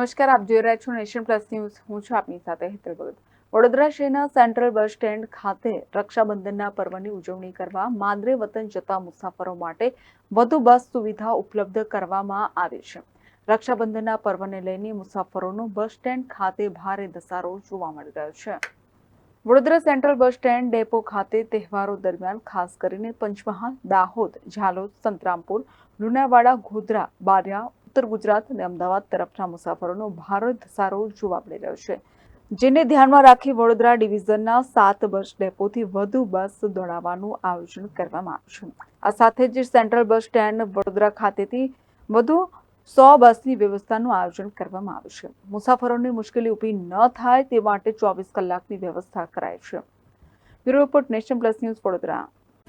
નમસ્કાર, આપ જોઈ રહ્યા છો નેશન પ્લસ ન્યૂઝ. હું છું આપની સાથે હેતલ ભગત. વડોદરા શહેરના સેન્ટ્રલ બસ સ્ટેન્ડ ખાતે રક્ષાબંધનના પર્વની ઉજવણી કરવા માદરે વતન જતા મુસાફરો માટે વધુ બસ સુવિધા ઉપલબ્ધ કરવામાં આવી છે. રક્ષાબંધનના પર્વને લઈને મુસાફરોનો બસ સ્ટેન્ડ ખાતે ભારે ધસારો જોવા મળી રહ્યો છે. Vadodara central bus stand depot ખાતે તહેવારો દરમિયાન ખાસ કરીને પંચમહાલ, દાહોદ, ઝાલોદ, સંતરામપુર, લુણાવાડા, ગોધરા, બારિયા ઉત્તર ગુજરાત અને અમદાવાદ તરફના મુસાફરોનો ભારે ધસારો જોવા મળી રહ્યો છે. જેને ધ્યાનમાં રાખી વડોદરા ડિવિઝનના સાત બસ ડેપોથી વધુ બસ દોડાવવાનું આયોજન કરવામાં આવ્યું આ સાથે જ સેન્ટ્રલ બસ સ્ટેન્ડ વડોદરા ખાતેથી વધુ સો બસની વ્યવસ્થાનું આયોજન કરવામાં આવ્યું છે. મુસાફરોને મુશ્કેલી ઊભી ન થાય તે માટે ચોવીસ કલાકની વ્યવસ્થા કરાઈ છે. Bureau Nation Plus News Vadodara.